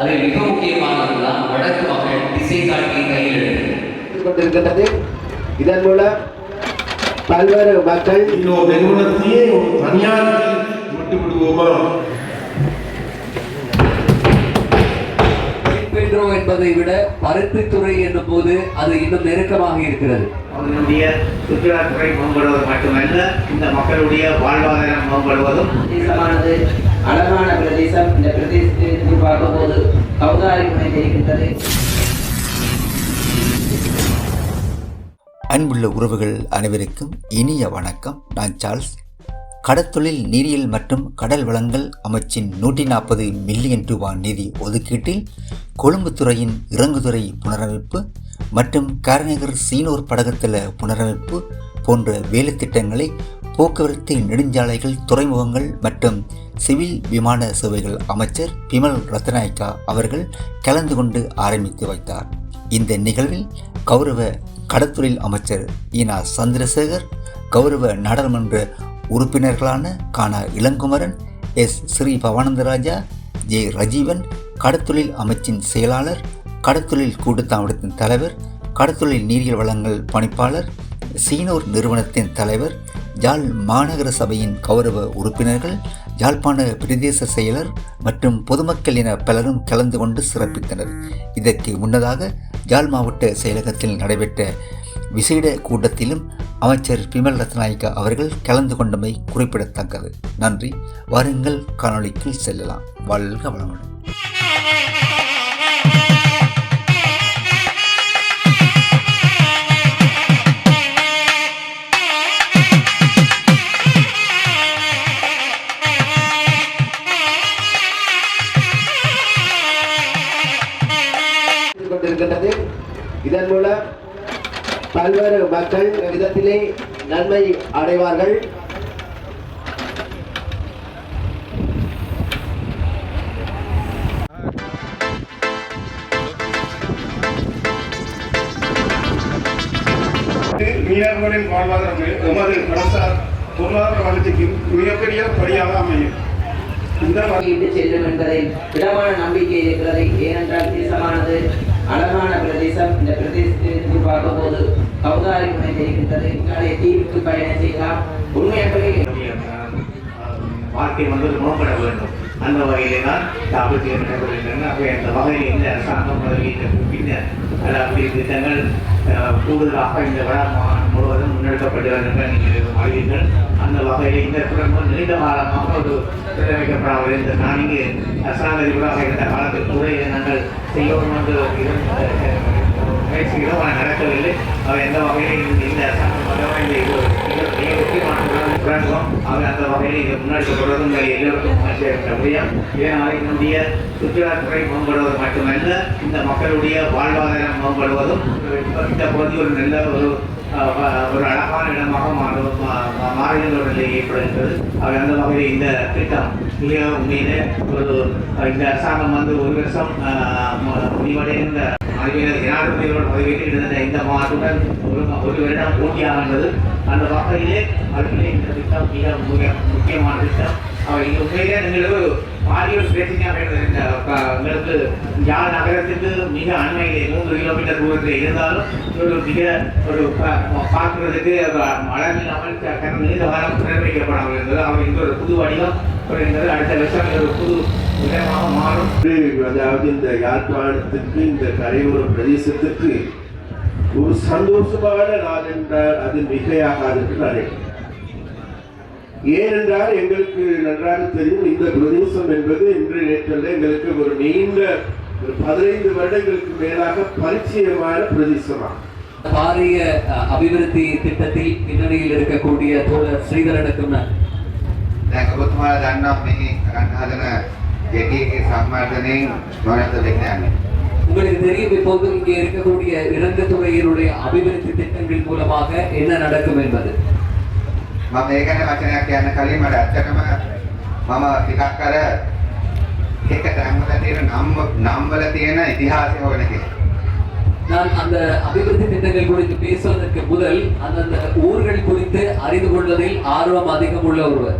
அதில் மிக முக்கியமானதுதான் வடக்கு மக்கள் திசை காட்டி கையில் எடுத்தது. கொண்டிருக்கின்றது இதன் மூலம் பல்வேறு மக்கள் ஒரு நிறுவனத்தையே தனியார் விட்டு விடுவோமா பெட்ரோ என்பதை விட பருத்தித்துறை என்னும் போது அது இன்னும் நெருக்கமாக இருக்கிறது. அவர்களுடைய சுற்றுலாத்துறை மேம்படுவது மட்டுமல்ல இந்த மக்களுடைய வாழ்வாதாரம் மேம்படுவதும். பிரதேசமானது அழகான பிரதேசம். இந்த பிரதேசத்தை பார்க்கும்போது கௌதாரி முனை தெரிகின்றது. அன்புள்ள உறவுகள் அனைவருக்கும் இனிய வணக்கம். நான் சார்ல்ஸ் கடத்தொழில் நீரியல் மற்றும் கடல் வளங்கள் அமைச்சின் நூற்றி நாற்பது மில்லியன் ரூபாய் நிதி ஒதுக்கீட்டில் கொழும்பு துறையின் இறங்குதுறை புனரமைப்பு மற்றும் காரநகர் சீனூர் படகத்தள புனரமைப்பு போன்ற வேலை திட்டங்களை போக்குவரத்து நெடுஞ்சாலைகள் துறைமுகங்கள் மற்றும் சிவில் விமான சேவைகள் அமைச்சர் பிமல் ரத்நாயக்கா அவர்கள் கலந்து கொண்டு ஆரம்பித்து வைத்தார். இந்த நிகழ்வில் கௌரவ கடத்தொழில் அமைச்சர் ஈனா சந்திரசேகர் கௌரவ நாடாளுமன்ற உறுப்பினர்களான கானா இளங்குமரன் எஸ். ஸ்ரீ பவானந்தராஜா ஜே. ரஜீவன் கடத்தொழில் அமைச்சின் செயலாளர் கடத்தொழில் கூட்டுத்தாமடத்தின் தலைவர் கடத்தொழில் நீரியல் வளங்கள் பணிப்பாளர் சீனோர் நிறுவனத்தின் தலைவர் ஜாழ் மாநகர சபையின் கௌரவ உறுப்பினர்கள் யாழ்ப்பாண பிரதேச செயலர் மற்றும் பொதுமக்கள் என பலரும் கலந்து கொண்டு சிறப்பித்தனர். இதற்கு முன்னதாக யாழ் மாவட்ட செயலகத்தில் நடைபெற்ற விசேட கூட்டத்திலும் அமைச்சர் பிமல் ரத்நாயக்கா அவர்கள் கலந்து கொண்டமை குறிப்பிடத்தக்கது. நன்றி. வாருங்கள் காணொளிக்கு செல்லலாம். வாழ்க வளமுடன். மக்கள் விதத்திலே நன்மை அடைவார்கள். மீனவர்களின் வாழ்வாதாரம் எமது கடற்சார் பொருளாதார வளர்ச்சிக்கு மிகப்பெரிய படியாக அமையும். இந்த செல்லும் என்பதை திடமான நம்பிக்கை இருக்கிறது ஏனென்றால் தேசமானது அழகான பிரதேசம். இந்த பிரதேசத்திற்கு பார்க்கும்போது கௌதாரி முனை தெரிகின்றது. நாளை தீவுக்கு பயணம் செய்யலாம். உண்மையாகவே வாழ்க்கை வந்து மேம்பட வேண்டும். அந்த வகையிலே தான் தாபத்திய நடைபெறுகின்றன. ஆகவே அந்த வகையில் இந்த அரசாங்கம் பதவியேற்ற பின்னர் அதாவது திட்டங்கள் கூடுதலாக இந்த வட மாநாடு முழுவதும் முன்னெடுக்கப்பட்டு வருகின்றன நீங்கள் அறிவீர்கள். அந்த வகையில் இந்த குடும்பம் நீண்ட காலமாக ஒரு திட்டமைக்கப்படாமல் இருந்த நான் இங்கே அரசாங்க அதிபராக இருந்த காலத்தில் கூட இதை நாங்கள் செய்யணும் என்று இருந்த முயற்சிகளும் ஆனால் நடக்கவில்லை. அவை எந்த வகையில் இந்த இந்த அரசாங்கம் வந்தவரை இந்த இது மிக முக்கியமான ஒரு பிரமுகம் அந்த வகையில் முன்னாடி முன்னெடுக்கப்படுவது உங்கள் எல்லோருக்கும் மகிழ்ச்சியாக முடியும் இதனால் என்னுடைய சுற்றுலாத்துறை மேம்படுவது மட்டுமல்ல இந்த மக்களுடைய வாழ்வாதாரம் மேம்படுவதும் இந்த பகுதி ஒரு நல்ல ஒரு ஒரு அழகான இடமாக மாறு மா- மாறுகின்ற ஒரு நிலை ஏற்படுகின்றது அவை அந்த வகையில் இந்த திட்டம் இல்லையா உண்மையிலே ஒரு இந்த அரசாங்கம் வந்து ஒரு வருஷம் முடிவடைந்த அறிவியல் ஜனாதிபதியோட பதவியில் இருந்த இந்த மாதத்துடன் ஒரு ஒரு வருடம் போட்டியாகின்றது அந்த வகையிலே அதிலே இந்த திட்டம் மிக முக்கியமான திட்டம். அவை இது உண்மையிலே நீங்கள் பாரிய ஒரு பிரச்சனையாக இருந்தது நகரத்துக்கு மிக அண்மையில் மூன்று கிலோமீட்டர் தூரத்தில் இருந்தாலும் ஒரு மிக ஒரு பார்க்கறதுக்கு பார்க்கிறதுக்கு அளவில்லாமல் க- நீண்ட காலம் புனர்வைக்கப்படாமல் இருந்தது. அவர் இந்த ஒரு புது வடிவம் இருந்தது அடுத்த வருஷம் ஒரு புது விதமாக மாறும். அதாவது இந்த யாழ்ப்பாணத்துக்கு இந்த கரையோர பிரதேசத்துக்கு ஒரு சந்தோஷமான நாள் என்றால் அது மிகையாகாது என்று நான் நினைக்கிறேன். ஏனென்றால் எங்களுக்கு நன்றாக தெரியும் இந்த பிரதேசம் என்பது இன்று நேற்றல்ல எங்களுக்கு ஒரு நீண்ட ஒரு பதினைந்து வருடங்களுக்கு மேலாக பரிச்சயமான பிரதேசமாகும் பாரிய அஹ், அபிவிருத்தி திட்டத்தில் பின்னணியில் இருக்கக்கூடிய தோழர் ஸ்ரீதரனுக்கும் நான் දැන් ඔබතුමාලා දන්නවා මේ කරන්න හදන ගෙඩියගේ සම්වර්ධනයෙන් නොනැත දෙන්න යන්නේ. உங்களுக்கு தெரியும் இப்போது இங்கே இருக்கக்கூடிய இறங்கு துறையினுடைய அபிவிருத்தி திட்டங்கள் மூலமாக என்ன நடக்கும் என்பது මම මේ ගැන වචනයක් කියන්න කලින් මට ඇත්තටම මම ටිකක් අර ඒක තැන්වල තියෙන නම් නම් වල තියෙන ඉතිහාසය හොයන කෙනෙක්. நான் அந்த அபிவிருத்தி திட்டங்கள் குறித்து பேசுவதற்கு முதல் அந்தந்த ஊர்கள் குறித்து அறிந்து கொள்வதில் ஆர்வம் அதிகம் உள்ள ஒருவர்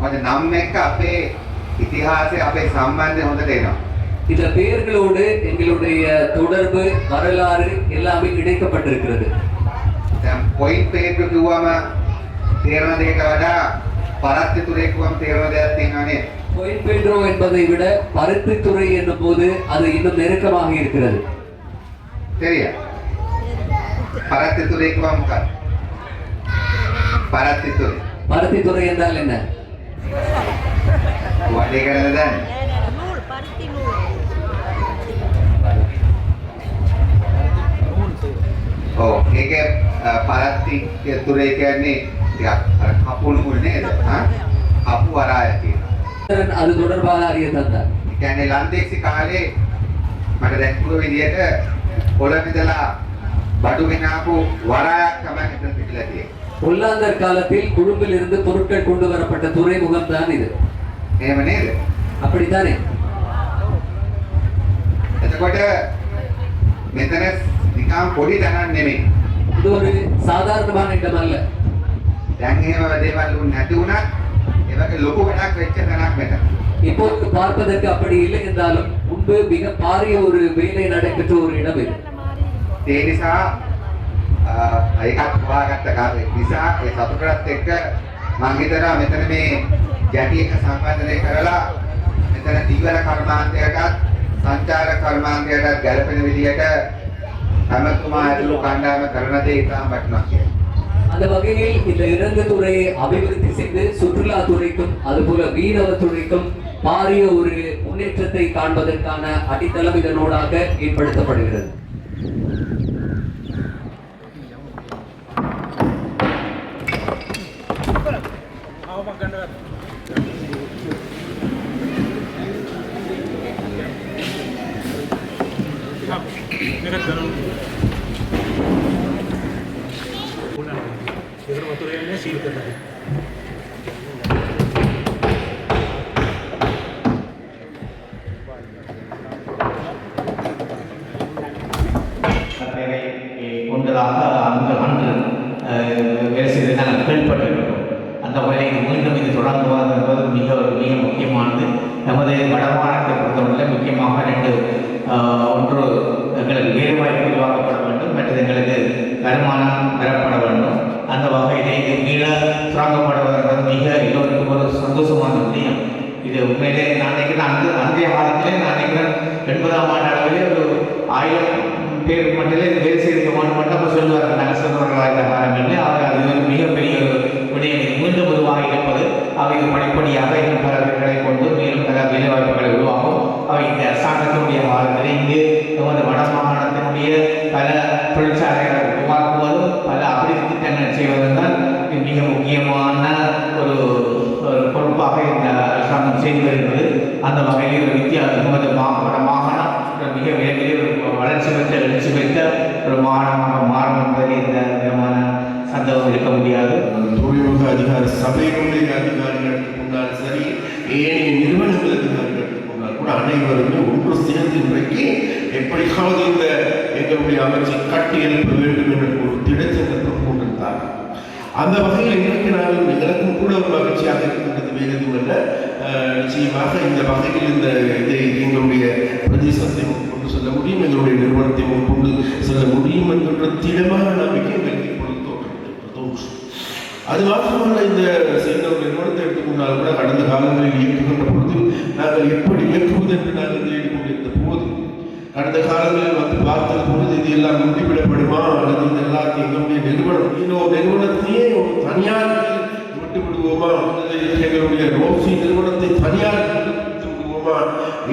මොකද නම් එක්ක අපේ ඉතිහාසය අපේ සම්බන්ධය හොඳට එනවා. இந்த பெயர்களோடு எங்களுடைய தொடர்பு வரலாறு எல்லாமே இணைக்கப்பட்டிருக்கிறது දැන් පොයින්ට් தேர்வு தேட்டவடா பரத்து துறைக்குவம் தேர்வதே கொயின் பெண்ட்ரோ என்பதை விட பருத்து துறை என்னும் போது அது இன்னும் நெருக்கமாக இருக்கிறது. சரியா பரத்து துறைக்குவம் பரத்து துறை பருத்தி துறை என்றால் என்ன? வடிகிறது தான் ஓ இங்கே பரத்தி துறை ඒකේ අ, පරත්ති තුරේ කියන්නේ ටිකක් අර කපුල් මුල් නේද? හා? කපු වරාය තියෙනවා. அது தொடர்பாக அறிய தந்தார் ඒ කියන්නේ ලන්දේසි කාලේ මට දැක්කුව විදිහට පොළොව ඉඳලා බඩු ගෙනාපු වරායක් තමයි හිතන පිටලා තියෙන්නේ. ஒல்லாந்தர் காலத்தில் குழும்பில் இருந்து பொருட்கள் கொண்டு வரப்பட்ட துறைமுகம் தான் இது එහෙම නේද? அப்படித்தானே එතකොට මෙතන නිකම් පොඩි තැනක් නෙමෙයි. இது ஒரு சாதாரணமான இடம் அல்ல දැන් එහෙම දේවල් වුණ නැති වුණත් ඒ වගේ ලොකු වැඩක් වෙච්ච තැනක් මෙතන. இப்போது பார்ப்பதற்கு அப்படி இல்லை என்றாலும் முன்பு மிக பாரிய ஒரு வேலை நடைபெற்ற ஒரு இடம் இது ඒ නිසා අ, ඒකත් හොයාගත්ත කාර්යය නිසා ඒ සතුටත් එක්ක මම හිතනවා මෙතන මේ ගැටි එක සම්බන්ධනය කරලා මෙතන දීවර කර්මාන්තයටත් සංචාර කර්මාන්තයටත් ගැලපෙන විදිහට හැමතුමා ඇතුළු කණ්ඩායම කරන දේ ඉතාම වටිනවා කියලා. அந்த வகையில் இந்த இரண்டு துறையை அபிவிருத்தி செய்து சுற்றுலா துறைக்கும் அதுபோல மீனவ துறைக்கும் பாரிய ஒரு முன்னேற்றத்தை காண்பதற்கான அடித்தளம் இதனூடாக ஏற்படுத்தப்படுகிறது. பேரை கொண்டதாக அன்று அன்று அஹ், வேலை செய்து நாங்கள் கேள்விப்பட்டிருக்கிறோம். அந்த வகையில் மீண்டும் இது தொடர்ந்து என்பது மிக மிக முக்கியமானது. நமது வடமாநிலத்தை பொறுத்தவரை முக்கியமாக ரெண்டு ஒன்று எங்களுக்கு வேலைவாய்ப்பு உருவாக்கப்பட வேண்டும் மற்றது எங்களுக்கு வருமானம் பெறப்பட வேண்டும். அந்த வகையிலே இது மீள சுரங்கப்படுவது மிக எல்லோருக்கும் ஒரு சந்தோஷமான விஷயம். இது உண்மையிலே நான் நினைக்கிறேன் அந்த அன்றைய காலத்திலே நான் நினைக்கிறேன் எண்பதாம் ஆண்டு அளவிலே ஒரு ஆயிரம் பேர் மட்டும் இது வேலை செய்திருக்க மாட்டோம் மட்டும் அப்போ சொல்லுவார்கள் நாங்கள் சொல்லுவார்கள் இந்த அவர் அது மிகப்பெரிய ஒரு வளர்ச்சி பெற்ற எழுச்சி ஒரு மாகாணமாக மாறும் என்பதில் எந்த விதமான சந்தேகம் இருக்க முடியாது. தொழில்நுட்ப அதிகார சபையினுடைய அதிகாரிகளுக்கு கொண்டாலும் சரி ஏனைய நிறுவனங்கள் அதிகாரிகளுக்கு முன்னால் கூட அனைவருமே ஒன்று சேர்ந்து இன்றைக்கு எப்படியாவது இந்த எங்களுடைய அமைச்சர் கட்டி எழுப்ப வேண்டும் என்ற ஒரு திடச்சங்கத்தை கொண்டிருந்தார். அந்த வகையில் இன்றைக்கு நாங்கள் எனக்கும் கூட ஒரு மகிழ்ச்சியாக இருக்கின்றது வேறு எதுவும் அல்ல. நிச்சயமாக இந்த வகையில் இந்த இதை எங்களுடைய பிரதேசத்தை கொண்டு சொல்ல முடியும் எங்களுடைய நிறுவனத்தை கொண்டு செல்ல முடியும் என்கின்ற திடமான நம்பிக்கை எங்களுக்கு இப்பொழுது தோன்றுகிறது அது மாத்திரமல்ல இந்த செய்த ஒரு நிறுவனத்தை எடுத்துக்கொண்டால் கூட கடந்த காலங்களில் இயக்குகின்ற பொழுது நாங்கள் எப்படி இயக்குவது என்று நாங்கள் தேடிக் கொண்டிருந்த போது கடந்த காலங்களில் வந்து பார்த்த பொழுது இது எல்லாம் முடிவிடப்படுமா? அல்லது இது எல்லாத்தையும் எங்களுடைய நிறுவனம் இன்னொரு நிறுவனத்தையே ஒரு தனியார் விட்டு விடுவோமா? அல்லது எங்களுடைய ரோசி நிறுவனத்தை தனியார் விட்டு விடுவோமா?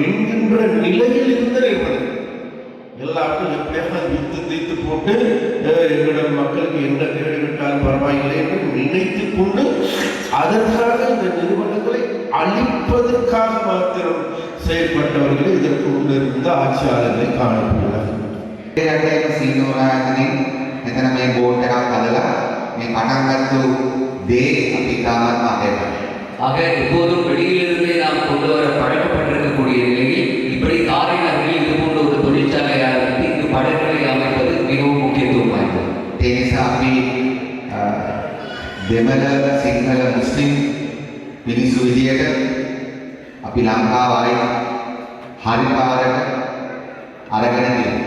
என்கின்ற நிலையில் இருந்த நிறுவனம். எல்லாருக்கும் எப்படியாக வித்து தீர்த்து போட்டு அஹ், எங்களிடம் மக்களுக்கு என்ன கேடு விட்டால் பரவாயில்லை என்று நினைத்து கொண்டு அதற்காக இந்த நிறுவனங்களை அழிப்பதற்காக மாத்திரம் செயல்பட்டவர்களை இதற்கு முன்னிருந்த ஆட்சியாளர்களை காணப்படுகிறார்கள் ඒකට සීනෝරායතනෙන් මෙතන මේ බෝඩ් එකක් හදලා මේ පටන් ගත්තු දේ අපි තාමත් අගයනවා. ஆக எப்போதும் வெளியிலிருந்தே நாம் கொண்டு வர பழக்கப்பட்டிருக்கக்கூடிய நிலையில் இப்படி காரை දෙමළ සිංහල මුස්ලිම් මිනිස්සු විදියට අපි ලංකාව ආයි හරි පාරට අරගෙන තියෙනවා.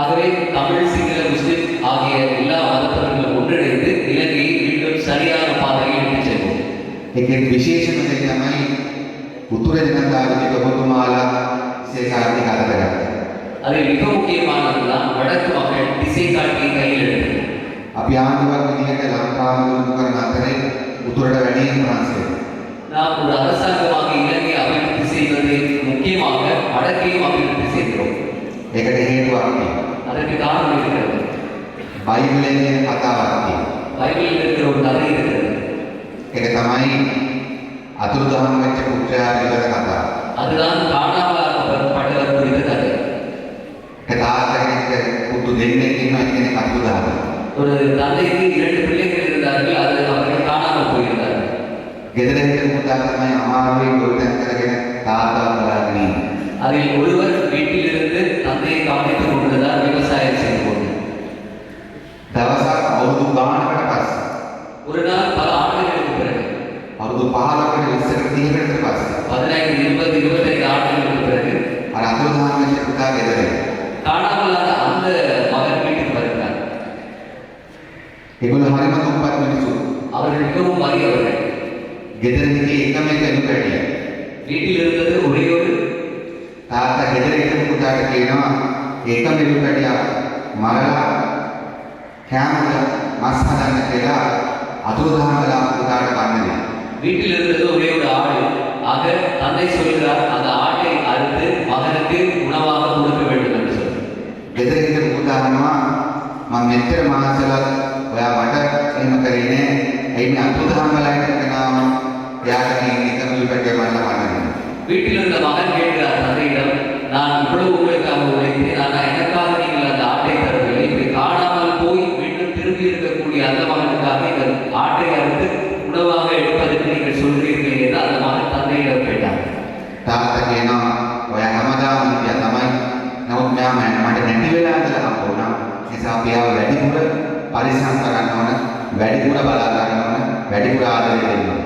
ஆகவே தமிழ் சிங்கள முஸ்லிம் ஆகிய எல்லா மதத்தவர்களும் ஒன்றிணைந்து இலங்கையை மீண்டும் சரியான பாதையில் இட்டுச் செல்வோம் ඒකේ විශේෂම දේ තමයි උතුර ජනතාවගේ ඔබතුමාලා සේකාරණි කරදරගත්තා. அதில் மிக முக்கியமானதுதான் வடக்கு மக்கள் திசை காட்டியை கையில் எடுத்தது අපි ආණ්ඩුවක් විදිහට ලංකාව දුරු කරන අතරේ උතුරට වැඩියෙන් ප්‍රංශය. நாம் ஒரு அரசாங்கமாக இலங்கை அபிவிருத்தி செய்வது முக்கியமாக வடக்கையும் அபிவிருத்தி செய்கிறோம் ඒකට හේතුවක් තියෙනවා. அதற்கு காரணம் இருக்கிறது බයිබලයේ තියෙන කතාවක් තියෙනවා. பைபிளில் இருக்கிற ஒரு கதை இருக்கிறது ඒක තමයි අතුරුදහන් වෙච්ච පුත්‍රයා පිළිබඳ කතාව. அதுதான் காணாமலாக்கப்பட்டவர் வித்தியாசமா அம்மாவை கொடுத்தேன் தாத்தா தராணி அதில் ஒருவர் வீட்டிலிருந்து தந்தையை கவனித்துக் கொண்டுதான் விவசாயம் செய்து கொண்டு அவரது பானகட பாஸ் ஒரு நாள் பல ஆண்டுகளுக்கு பிறகு அவரது பாலகட சிறு தீவிரத்து பதினைந்து இருபது இருபத்தி ஐந்து ஆண்டுகளுக்கு பிறகு அதுதான் சக்தாக எதிரே அந்த மகன் வீட்டுக்கு வருகிறார். இவ்வளவு மறைம துப்பாக்கி அவர்கள் மிகவும் மாறியவர்கள் ගෙදර හිටියේ එකම එක එළුපැටියක්. வீட்டில் இருந்தது ஒரே ஒரு තාත්තා ගෙදර හිටපු පුතාට කියනවා ඒකම එළුපැටියක් මරලා කෑමට මස් හදන්න කියලා අතුරුදහන් වෙලා පුතාට කන්න දෙනවා. வீட்டில் இருந்தது ஒரே ஒரு ஆடு ஆக தந்தை சொல்கிறார் அந்த ஆட்டை வெடி கூட வராதாங்க வெடி கூட ஆதரவு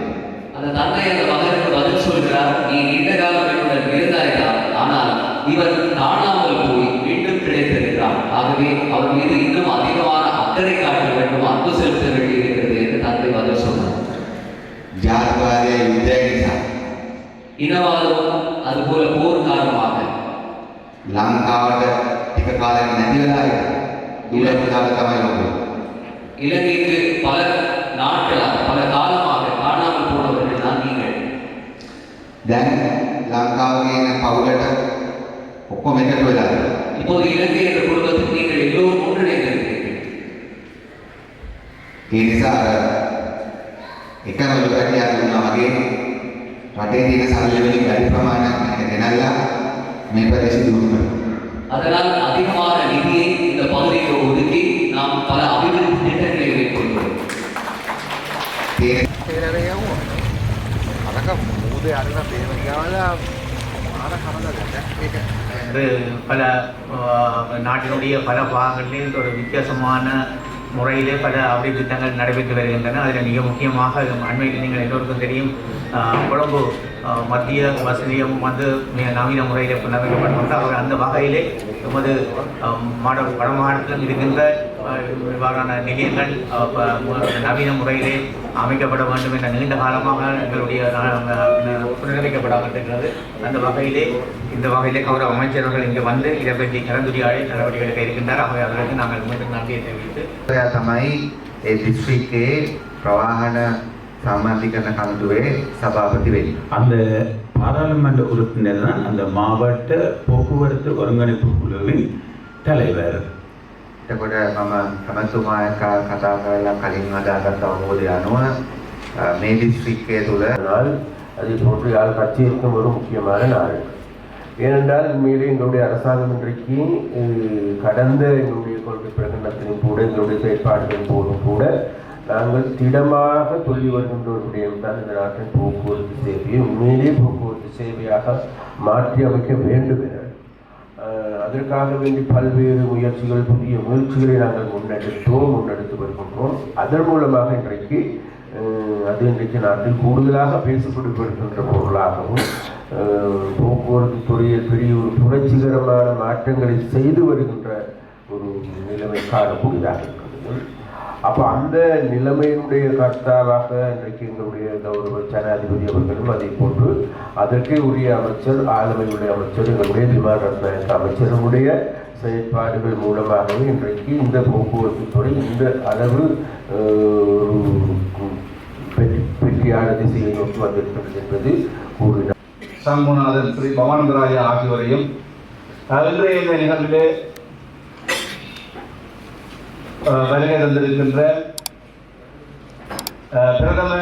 அந்த தந்தை அந்த மகனுக்கு பதில் சொல்கிறார் நீ நீண்ட காலம் என்னுடன் இருந்தாய்தான் ஆனால் இவர் காணாமல் போய் மீண்டும் கிடைத்திருக்கிறார். ஆகவே அவர் மீது இன்னும் அதிகமான அக்கறை காட்ட வேண்டும் அன்பு செலுத்த வேண்டியிருக்கிறது என்று தந்தை பதில் சொன்னார். ஜாதிவாதிய யுத்தேகிசா இனவாதம் அதுபோல போர் காரணமாக லங்காவோட டிக்க காலம் நதிகளாக இவ்வளவு காலம் தமையோடு இலங்கைக்கு பல நாட்களாக பல காலமாக காணாமல் போனவர்கள் தான் நீங்கள் දැන් ලංකාවේ ඉන්න පවුලට ඔක්කොම එකතු වෙලා ඉන්නවා. இப்போது இலங்கை என்ற குடும்பத்தில் நீங்கள் எல்லோரும் ஒன்றிணைந்திருக்கிறீர்கள் ඒ නිසා අර එකම ලෝකයක් දුන්නා වගේ රටේ තියෙන සල්ලි වලින් වැඩි ප්‍රමාණයක් මේක ගෙනල්ලා මේ ප්‍රදේශ දියුණු කරනවා. அதனால் அதிகமான நிதியை இந்த பகுதிக்கு ஒதுக்கி நாம் பல பல நாட்டினுடைய பல பாகங்களில் ஒரு வித்தியாசமான முறையிலே பல அபிவிருத்தி திட்டங்கள் நடைபெற்று வருகின்றன அதில் மிக முக்கியமாக அண்மையில் நீங்கள் எல்லோருக்கும் தெரியும் ஆஹ், கொழும்பு மத்திய வசதியம் வந்து மிக நவீன முறையில் புனரமைக்கப்பட்டுள்ளது அவர் அந்த வகையிலே எமது ஆஹ், மாட வடமாநிலத்தில் இருக்கின்ற இவ்வாறான நிலையங்கள் நவீன முறையிலே அமைக்கப்பட வேண்டும் என்ற நீண்ட காலமாக எங்களுடைய நிறைவேற்றப்படாமல் இருக்கிறது அந்த வகையிலே இந்த வகையிலே கௌரவ அமைச்சர்கள் இங்கே வந்து இதை பற்றி கலந்துரையாடி நடவடிக்கை எடுக்க இருக்கின்றார். ஆகவே அவர்களுக்கு நாங்கள் மீண்டும் நன்றியை தெரிவித்து டிஸ்ட்ரிக்டே பிரவாகன சாமாஜிகரண கமிட்டுவே சபாபதி வெளி அந்த பாராளுமன்ற உறுப்பினர் தான் அந்த மாவட்ட போக்குவரத்து ஒருங்கிணைப்பு குழுவின் தலைவர். එතකොට මම කමතුමා එක්ක කතා කරලා කලින් අදාගත් අවබෝධය අනුව අ, මේ දිස්ත්‍රික්කය තුළ நாள் அதை போன்று யாழ் கட்சியிருக்கும் ஒரு முக்கியமான நாள் ஏனென்றால் உண்மையிலே எங்களுடைய அரசாங்கம் இன்றைக்கு அஹ், கடந்த எங்களுடைய கொள்கை பிரகடனத்திலும் கூட எங்களுடைய செயற்பாடுகளின் போதும் கூட நாங்கள் திடமாக சொல்லி வருகின்ற ஒரு விடயம்தான் இந்த நாட்டின் போக்குவரத்து சேவையை உண்மையிலே போக்குவரத்து சேவையாக மாற்றி அமைக்க வேண்டும் என அஹ், அதற்காக வேண்டி பல்வேறு முயற்சிகள் புதிய முயற்சிகளை நாங்கள் முன்னெடுத்தோம் முன்னெடுத்து வருகின்றோம். அதன் மூலமாக இன்றைக்கு அது இன்றைக்கு நாட்டில் கூடுதலாக பேசப்படுகின்ற பொருளாகவும் போக்குவரத்து துறையில் பெரிய ஒரு புரட்சிகரமான மாற்றங்களை செய்து வருகின்ற ஒரு நிலைமை காணக்கூடியதாக இருக்கிறது. அப்போ அந்த நிலைமையினுடைய கர்த்தாவாக இன்றைக்கு எங்களுடைய கௌரவ ஜனாதிபதி அவர்களும் அதை போன்று அதற்கே உரிய அமைச்சர் ஆளுமையுடைய அமைச்சர் எங்களுடைய விமான ரத்னாயக்க அமைச்சருடைய செயற்பாடுகள் மூலமாகவே இன்றைக்கு இந்த போக்குவரத்து துறை இந்த அளவு அஹ், வெற்றியான திசையை நோக்கி வந்திருக்கிறது என்பது கூறினார். சண்முகநாதன் ஸ்ரீ பவானந்தராய ஆகியோரையும் அஹ், இன்றைய இந்த நிகழ்விலே வருகை தந்திருக்கின்ற அஹ், பிரதம